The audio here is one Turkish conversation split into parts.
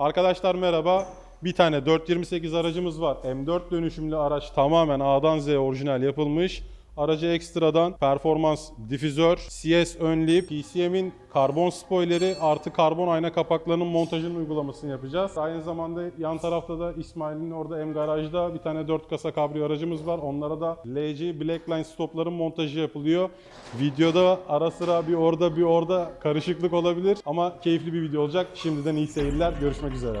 Arkadaşlar merhaba. Bir tane 428 aracımız var. M4 dönüşümlü araç tamamen A'dan Z'ye orijinal yapılmış. Aracı ekstradan performans difüzör, CS ön lip, PCM'in karbon spoileri artı karbon ayna kapaklarının montajının uygulamasını yapacağız. Aynı zamanda yan tarafta da İsmail'in orada M garajda bir tane 4 kasa kabrio aracımız var. Onlara da LG Blackline stopların montajı yapılıyor. Videoda ara sıra bir orada bir orada karışıklık olabilir ama keyifli bir video olacak. Şimdiden iyi seyirler. Görüşmek üzere.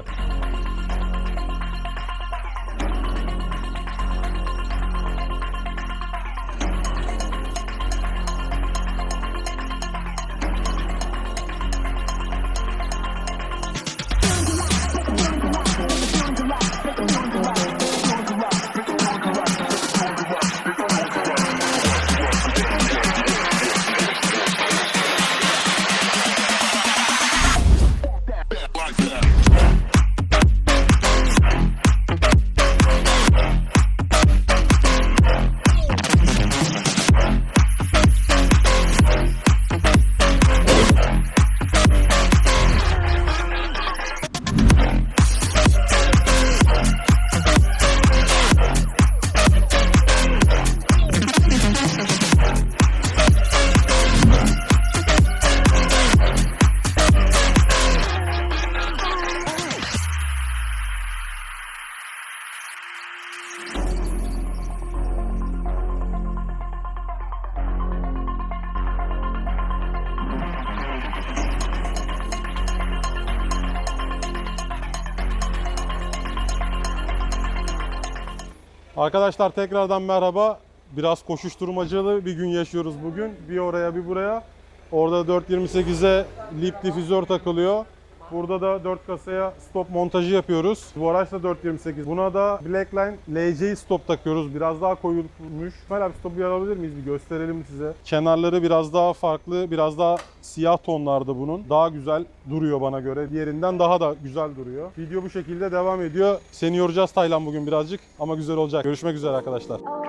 Arkadaşlar tekrardan merhaba. Biraz koşuşturmacalı bir gün yaşıyoruz bugün. Bir oraya bir buraya. Orada 428'e lip difüzör takılıyor. Burada da 4 kasaya stop montajı yapıyoruz. Bu araç da 428. Buna da Blackline LC stop takıyoruz. Biraz daha koyulmuş. Böyle bir stopu alabilir miyiz? Bir gösterelim size. Kenarları biraz daha farklı, biraz daha siyah tonlarda bunun. Daha güzel duruyor bana göre. Diğerinden daha da güzel duruyor. Video bu şekilde devam ediyor. Seni yoracağız Taylan bugün birazcık ama güzel olacak. Görüşmek üzere arkadaşlar.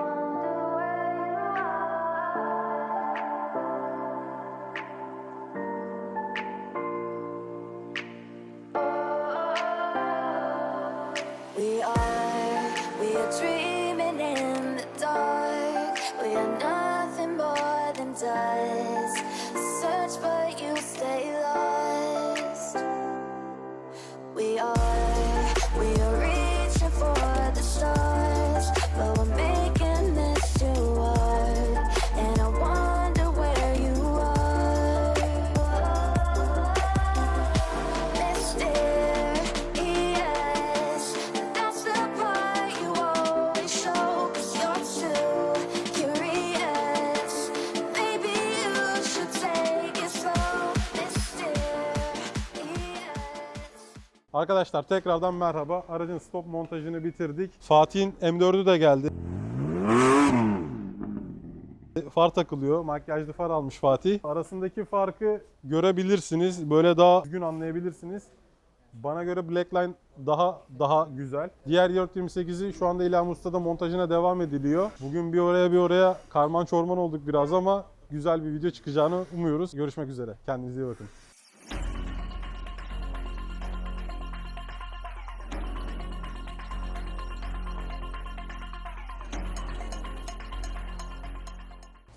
Arkadaşlar tekrardan merhaba. Aracın stop montajını bitirdik. Fatih'in M4'ü de geldi. Far takılıyor. Makyajlı far almış Fatih. Arasındaki farkı görebilirsiniz. Böyle daha düzgün anlayabilirsiniz. Bana göre Blackline daha daha güzel. Diğer 428'i şu anda İlham Usta'da montajına devam ediliyor. Bugün bir oraya bir oraya karman çorman olduk biraz ama güzel bir video çıkacağını umuyoruz. Görüşmek üzere. Kendinize iyi bakın.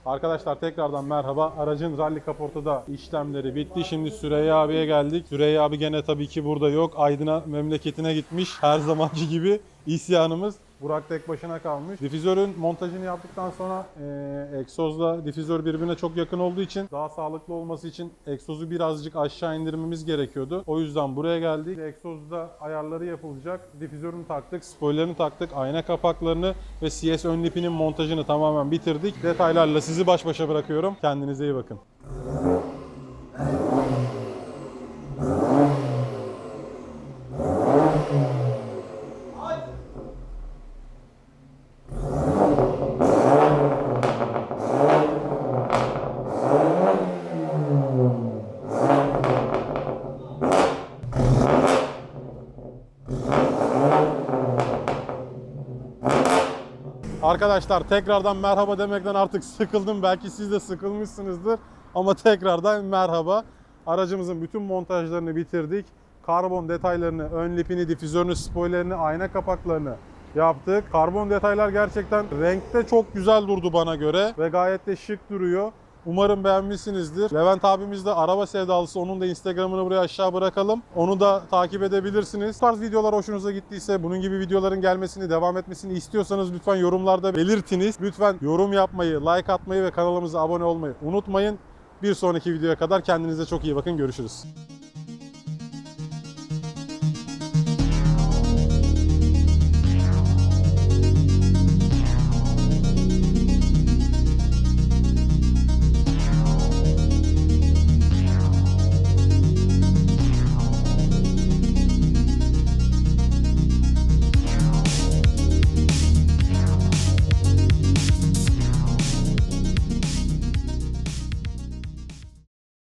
Arkadaşlar tekrardan merhaba. Aracın rally kaportada işlemleri bitti. Şimdi Süreyya abiye geldik. Süreyya abi gene tabii ki burada yok. Aydın'a memleketine gitmiş. Her zamanki gibi isyanımız. Burak tek başına kalmış. Difüzörün montajını yaptıktan sonra e, egzozla difüzör birbirine çok yakın olduğu için daha sağlıklı olması için egzozu birazcık aşağı indirmemiz gerekiyordu. O yüzden buraya geldik. Egzozda ayarları yapılacak. Difüzörünü taktık, spoilerını taktık, ayna kapaklarını ve CS ön lipinin montajını tamamen bitirdik. Detaylarla sizi baş başa bırakıyorum. Kendinize iyi bakın. Arkadaşlar tekrardan merhaba demekten artık sıkıldım. Belki siz de sıkılmışsınızdır. Ama tekrardan merhaba. Aracımızın bütün montajlarını bitirdik. karbon detaylarını, ön lipini, difüzörünü, spoilerini, ayna kapaklarını yaptık. Karbon detaylar gerçekten renkte çok güzel durdu bana göre ve gayet de şık duruyor. Umarım beğenmişsinizdir. Levent abimiz de araba sevdalısı. Onun da Instagram'ını buraya aşağı bırakalım. Onu da takip edebilirsiniz. Bu tarz videolar hoşunuza gittiyse, bunun gibi videoların gelmesini, devam etmesini istiyorsanız lütfen yorumlarda belirtiniz. Lütfen yorum yapmayı, like atmayı ve kanalımıza abone olmayı unutmayın. Bir sonraki videoya kadar kendinize çok iyi bakın. Görüşürüz.